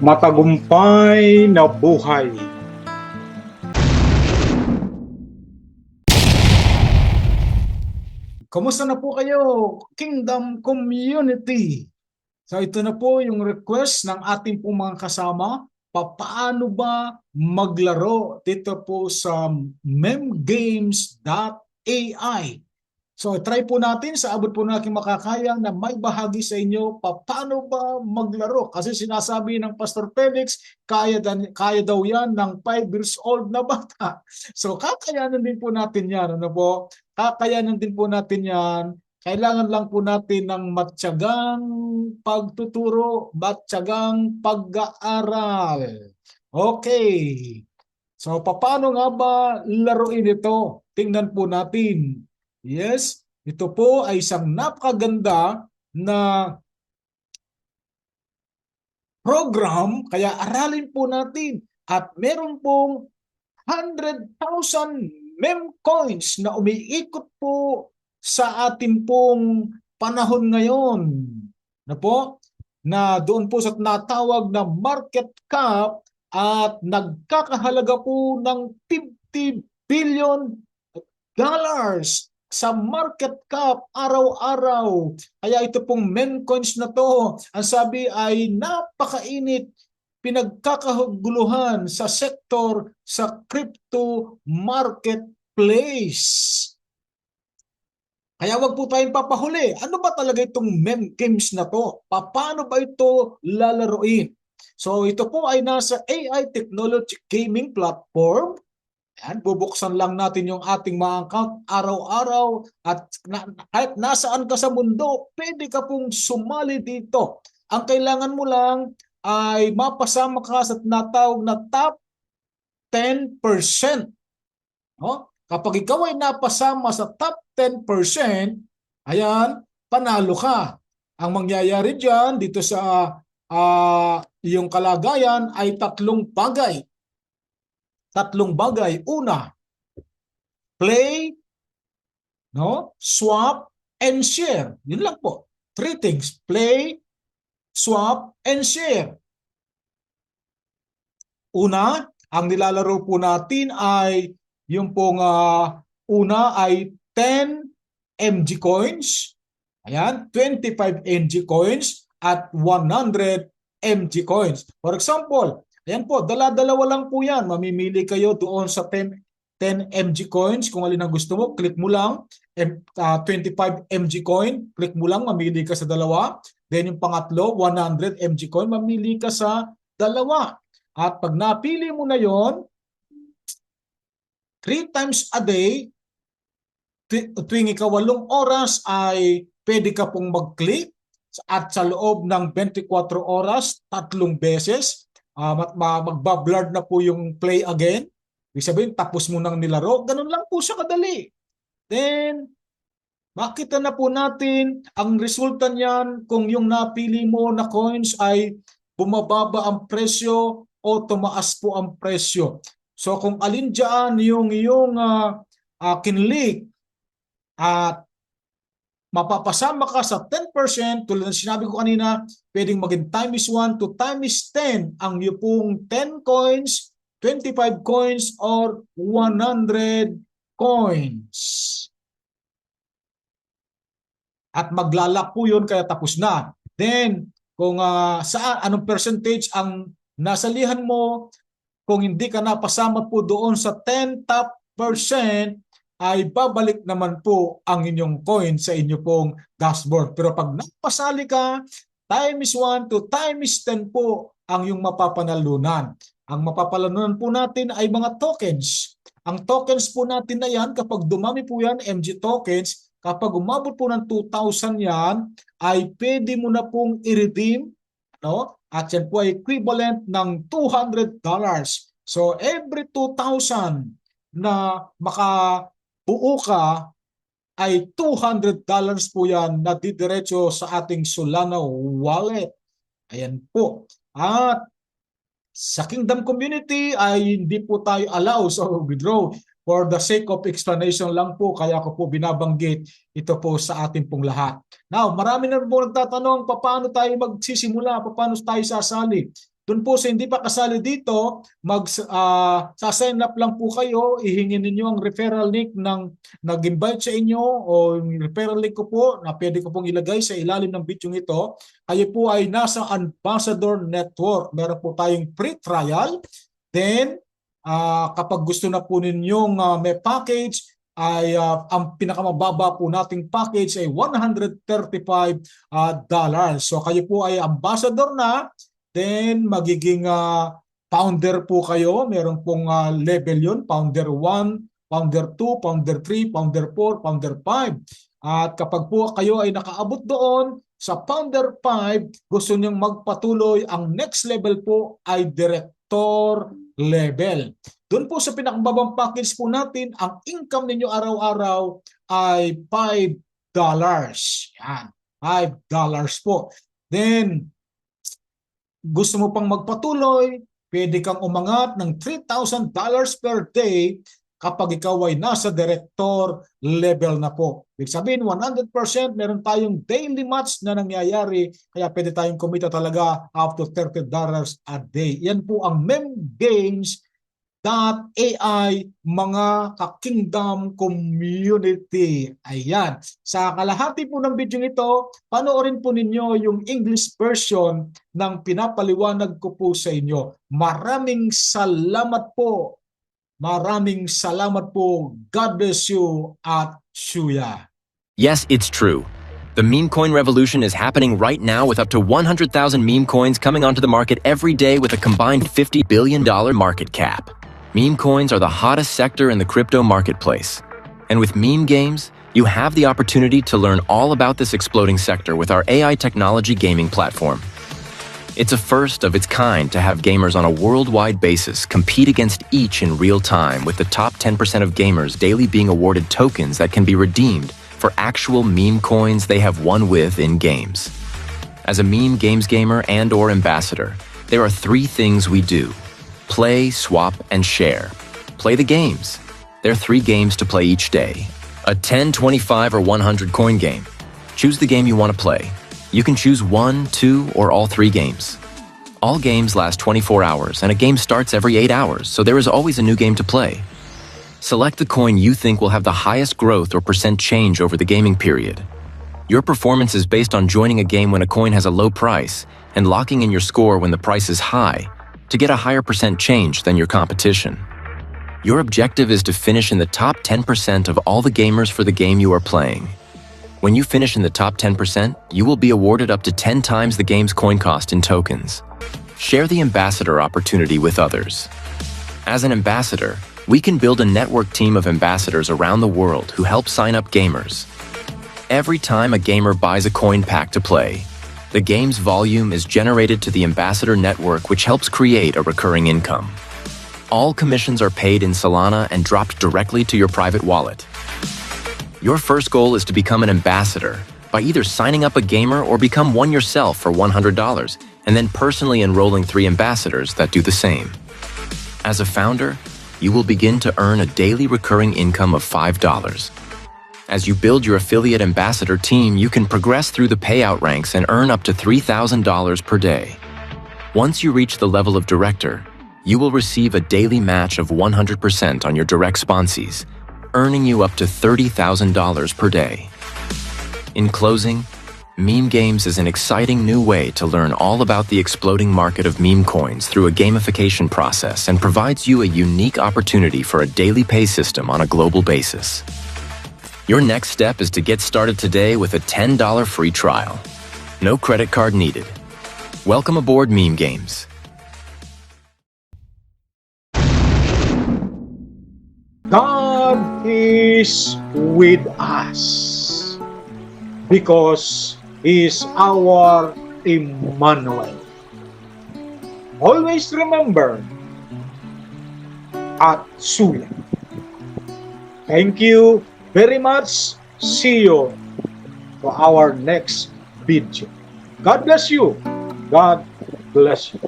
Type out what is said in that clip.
matagumpay na buhay. Kumusta na po kayo, Kingdom Community? So ito na po yung request ng ating pong mga kasama. Paano ba maglaro dito po sa memgames.ai? So try po natin sa abot po na aking makakaya na may bahagi sa inyo paano ba maglaro. Kasi sinasabi ng Pastor Felix, kaya, kaya daw yan ng 5 years old na bata. So kakayanan din po natin yan. Ano po? Kakayanan din po natin yan. Kailangan lang po natin ng matyagang pagtuturo, matyagang pag-aaral. Okay. So paano nga ba laruin ito? Tingnan po natin. Yes, ito po ay isang napakaganda na program, kaya aralin po natin. At meron pong 100,000 mem coins na umiikot po sa ating pong panahon ngayon. Na po? Na doon po sa natawag na market cap at nagkakahalaga po ng 50 billion dollars sa market cap araw-araw. Kaya ito pong meme coins na to, ang sabi ay napakainit pinagkakaguluhan sa sektor sa crypto marketplace. Kaya wag po tayong papahuli. Ano ba talaga itong meme games na to? Paano ba ito lalaroin? So ito po ay nasa AI Technology Gaming Platform yan, bubuksan lang natin yung ating mga account araw-araw at na, kahit nasaan ka sa mundo, pwede ka pong sumali dito. Ang kailangan mo lang ay mapasama ka sa tinatawag na top 10%. No? Kapag ikaw ay napasama sa top 10%, ayan, panalo ka. Ang mangyayari diyan dito sa uh, yung kalagayan ay tatlong bagay tatlong bagay. Una, play, no? swap, and share. Yun lang po. Three things. Play, swap, and share. Una, ang nilalaro po natin ay yung pong uh, una ay 10 MG coins, ayan, 25 MG coins, at 100 MG coins. For example, Ayan po, dala-dalawa lang po yan. Mamimili kayo doon sa 10, 10 MG coins. Kung alin ang gusto mo, click mo lang. Uh, 25 MG coin, click mo lang, mamili ka sa dalawa. Then yung pangatlo, 100 MG coin, mamili ka sa dalawa. At pag napili mo na yon, 3 times a day, tuwing ikawalong oras ay pwede ka pong mag-click at sa loob ng 24 oras, tatlong beses, uh, magbablurred na po yung play again. Ibig sabihin, tapos mo nang nilaro. Ganun lang po siya kadali. Then, makita na po natin ang resulta niyan kung yung napili mo na coins ay bumababa ang presyo o tumaas po ang presyo. So kung alin dyan yung iyong uh, uh, kinlik at mapapasama ka sa 10%, tulad ng sinabi ko kanina, pwedeng maging times 1 to times 10 ang iyo pong 10 coins, 25 coins, or 100 coins. At maglalak po yun kaya tapos na. Then, kung uh, saan, anong percentage ang nasalihan mo, kung hindi ka napasama po doon sa 10 top percent, ay babalik naman po ang inyong coin sa inyo pong dashboard. Pero pag napasali ka, times 1 to times 10 po ang yung mapapanalunan. Ang mapapanalunan po natin ay mga tokens. Ang tokens po natin na yan, kapag dumami po yan, MG tokens, kapag umabot po ng 2,000 yan, ay pwede mo na pong i-redeem, no? at yan po ay equivalent ng $200. So every 2,000 na maka buo ka ay $200 po yan na didiretso sa ating Solana wallet. Ayan po. At sa Kingdom Community ay hindi po tayo allow sa so withdraw. For the sake of explanation lang po, kaya ko po binabanggit ito po sa ating pong lahat. Now, marami na po nagtatanong, paano tayo magsisimula, paano tayo sasali. Doon po sa hindi pa kasali dito, mag ah, sa-sign up lang po kayo, ihingin ninyo ang referral link ng nag-invite sa inyo o yung referral link ko po na pwede ko pong ilagay sa ilalim ng video ito. Kayo po ay nasa Ambassador Network. Meron po tayong free trial. Then, ah, kapag gusto na po ninyong ah, may package, ay ah, ang pinakamababa po nating package ay 135 ah, dollars. So kayo po ay ambassador na, then magiging ah, founder po kayo. Meron pong ah, level yun, founder 1, founder 2, founder 3, founder 4, founder 5. At kapag po kayo ay nakaabot doon sa founder 5, gusto niyong magpatuloy, ang next level po ay director level. Doon po sa pinakababang package po natin, ang income ninyo araw-araw ay $5. Yan, $5 po. Then, gusto mo pang magpatuloy, pwede kang umangat ng $3,000 per day kapag ikaw ay nasa director level na po. Ibig sabihin, 100% meron tayong daily match na nangyayari kaya pwede tayong kumita talaga up to $30 a day. Yan po ang memgames.ai mga ka-kingdom community. Ayan. Sa kalahati po ng video ito, panoorin po ninyo yung English version ng pinapaliwanag ko po sa inyo. Maraming salamat po Maraming salamat po. God bless you at Shuya. Yes, it's true. The meme coin revolution is happening right now with up to 100,000 meme coins coming onto the market every day with a combined $50 billion market cap. Meme coins are the hottest sector in the crypto marketplace. And with meme games, you have the opportunity to learn all about this exploding sector with our AI technology gaming platform. It's a first of its kind to have gamers on a worldwide basis compete against each in real time, with the top 10% of gamers daily being awarded tokens that can be redeemed for actual meme coins they have won with in games. As a meme games gamer and or ambassador, there are three things we do. Play, swap, and share. Play the games. There are three games to play each day. A 10, 25, or 100 coin game. Choose the game you want to play. You can choose one, two, or all three games. All games last 24 hours, and a game starts every 8 hours, so there is always a new game to play. Select the coin you think will have the highest growth or percent change over the gaming period. Your performance is based on joining a game when a coin has a low price and locking in your score when the price is high to get a higher percent change than your competition. Your objective is to finish in the top 10% of all the gamers for the game you are playing. When you finish in the top 10%, you will be awarded up to 10 times the game's coin cost in tokens. Share the ambassador opportunity with others. As an ambassador, we can build a network team of ambassadors around the world who help sign up gamers. Every time a gamer buys a coin pack to play, the game's volume is generated to the ambassador network, which helps create a recurring income. All commissions are paid in Solana and dropped directly to your private wallet. Your first goal is to become an ambassador by either signing up a gamer or become one yourself for $100 and then personally enrolling three ambassadors that do the same. As a founder, you will begin to earn a daily recurring income of $5. As you build your affiliate ambassador team, you can progress through the payout ranks and earn up to $3,000 per day. Once you reach the level of director, you will receive a daily match of 100% on your direct sponsees, earning you up to $30,000 per day. In closing, Meme Games is an exciting new way to learn all about the exploding market of meme coins through a gamification process and provides you a unique opportunity for a daily pay system on a global basis. Your next step is to get started today with a $10 free trial. No credit card needed. Welcome aboard Meme Games. God is with us because He is our Emmanuel. Always remember at Sula. Thank you very much. See you to our next video. God bless you. God bless you.